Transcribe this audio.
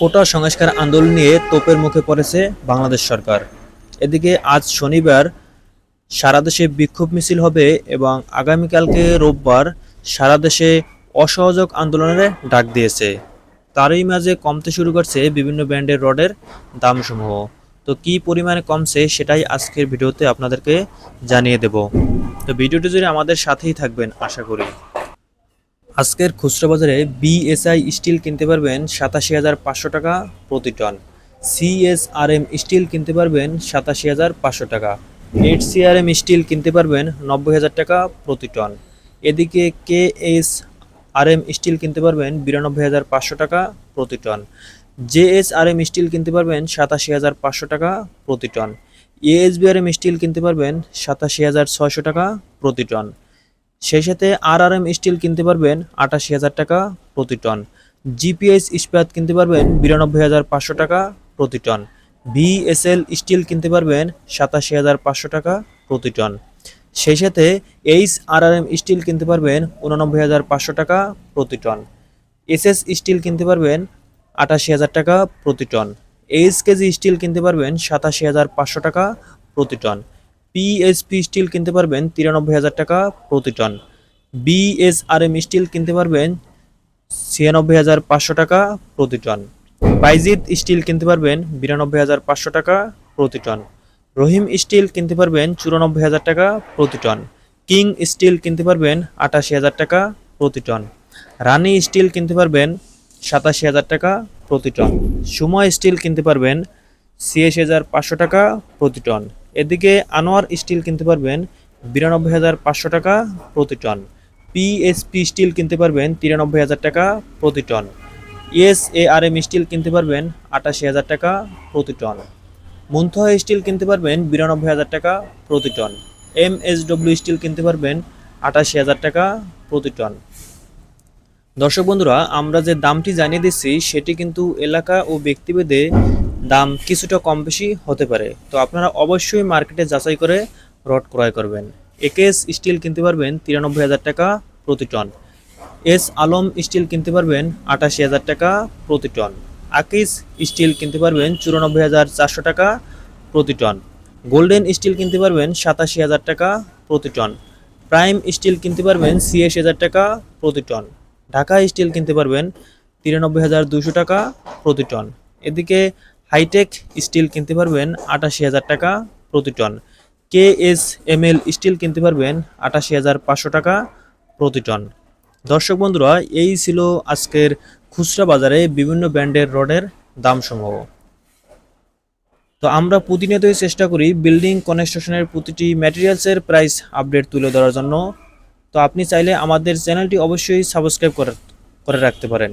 কোটা সংস্কার আন্দোলন নিয়ে তোপের মুখে পড়েছে বাংলাদেশ সরকার। এদিকে আজ শনিবার সারা দেশে বিক্ষোভ মিছিল হবে এবং আগামীকালকে রোববার সারা দেশে অসহযোগ আন্দোলনের ডাক দিয়েছে। তারই মাঝে কমতে শুরু করছে বিভিন্ন ব্র্যান্ডের রডের দামসমূহ। তো কি পরিমাণে কমছে সেটাই আজকের ভিডিওতে আপনাদেরকে জানিয়ে দেব। তো ভিডিওটি জুড়ে আমাদের সাথেই থাকবেন, আশা করি। আজকের খুচরা বাজারে বিএসআই স্টিল কিনতে পারবেন সাতাশি হাজার পাঁচশো টাকা প্রতি টন। সিএসআরএম স্টিল কিনতে পারবেন সাতাশি হাজার পাঁচশো টাকা। এইট সিআরএম স্টিল কিনতে পারবেন নব্বই হাজার টাকা প্রতি টন। এদিকে K S R M steel কিনতে পারবেন বিরানব্বই হাজার পাঁচশো টাকা প্রতি টন। জেএসআরএম স্টিল কিনতে পারবেন সাতাশি হাজার পাঁচশো টাকা প্রতি টন। এএসবিআরএম স্টিল কিনতে পারবেন সাতাশি হাজার ছয়শো টাকা প্রতি টন। সেই সাথে আর আর এম স্টিল কিনতে পারবেন আটাশি হাজার টাকা প্রতি টন। জিপিএস ইস্পাত কিনতে পারবেন বিরানব্বই হাজার পাঁচশো টাকা প্রতি টন। ভিএসএল স্টিল কিনতে পারবেন সাতাশি হাজার পাঁচশো টাকা প্রতি টন। সেই সাথে H R R M steel কিনতে পারবেন উননব্বই হাজার পাঁচশো টাকা প্রতি টন। এসএস স্টিল কিনতে পারবেন আটাশি হাজার টাকা প্রতি টন। এইচ কেজি স্টিল কিনতে পারবেন সাতাশি হাজার পাঁচশো টাকা প্রতি টন। পিএসপি স্টিল কিনতে পারবেন তিরানব্বই হাজার টাকা প্রতি টন। বিএসআরএম স্টিল কিনতে পারবেন ছিয়ানব্বই হাজার পাঁচশো টাকা প্রতি টন। বাইজিৎ স্টিল কিনতে পারবেন বিরানব্বই হাজার পাঁচশো টাকা প্রতি টন। রহিম স্টিল কিনতে পারবেন চুরানব্বই হাজার টাকা প্রতি টন। কিং স্টিল কিনতে পারবেন আটাশি হাজার টাকা প্রতি টন। রানি স্টিল কিনতে পারবেন সাতাশি হাজার টাকা প্রতি টন। সুময় স্টিল কিনতে পারবেন ছিয়াশি হাজার পাঁচশো টাকা প্রতি টন। এদিকে আনোয়ার স্টিল কিনতে পারবেন বিরানব্বই হাজার পাঁচশো টাকা প্রতি টন। পিএসপি স্টিল কিনতে পারবেন তিরানব্বই হাজার টাকা প্রতি ton. S A R M steel কিনতে পারবেন আটাশি হাজার টাকা প্রতি টন। মুন্থা স্টিল কিনতে পারবেন বিরানব্বই হাজার টাকা প্রতি ton. M S W steel কিনতে পারবেন আটাশি হাজার টাকা প্রতি টন। দর্শক বন্ধুরা, আমরা যে দামটি জানিয়ে দিচ্ছি, সেটি কিন্তু এলাকা ও ব্যক্তিভেদে দাম কিছুটা কম বেশি হতে পারে। তো আপনারা অবশ্যই মার্কেটে যাচাই করে রড ক্রয় করবেন। একেএস স্টিল কিনতে পারবেন তিরানব্বই হাজার টাকা প্রতি টন। এস আলম স্টিল কিনতে পারবেন আটাশি হাজার টাকা প্রতি টন। আকিস স্টিল কিনতে পারবেন চুরানব্বই হাজার চারশো টাকা প্রতি টন। গোল্ডেন স্টিল কিনতে পারবেন সাতাশি হাজার টাকা প্রতি টন। প্রাইম স্টিল কিনতে পারবেন ছিয়াশি হাজার টাকা প্রতি টন। ঢাকা স্টিল কিনতে পারবেন তিরানব্বই হাজার দুশো টাকা প্রতি টন। এদিকে হাইটেক স্টিল কিনতে পারবেন আটাশি হাজার টাকা প্রতি ton. K S M L steel কিনতে পারবেন আটাশি হাজার পাঁচশো টাকা প্রতি টন। দর্শক বন্ধুরা, এই ছিল আজকের খুচরা বাজারে বিভিন্ন ব্র্যান্ডের রডের দাম সমূহ তো আমরা প্রতিনিয়তই চেষ্টা করি বিল্ডিং কনস্ট্রাকশনের প্রতিটি ম্যাটেরিয়ালসের প্রাইস আপডেট তুলে ধরার জন্য। তো আপনি চাইলে আমাদের চ্যানেলটি অবশ্যই সাবস্ক্রাইব করে করে রাখতে পারেন।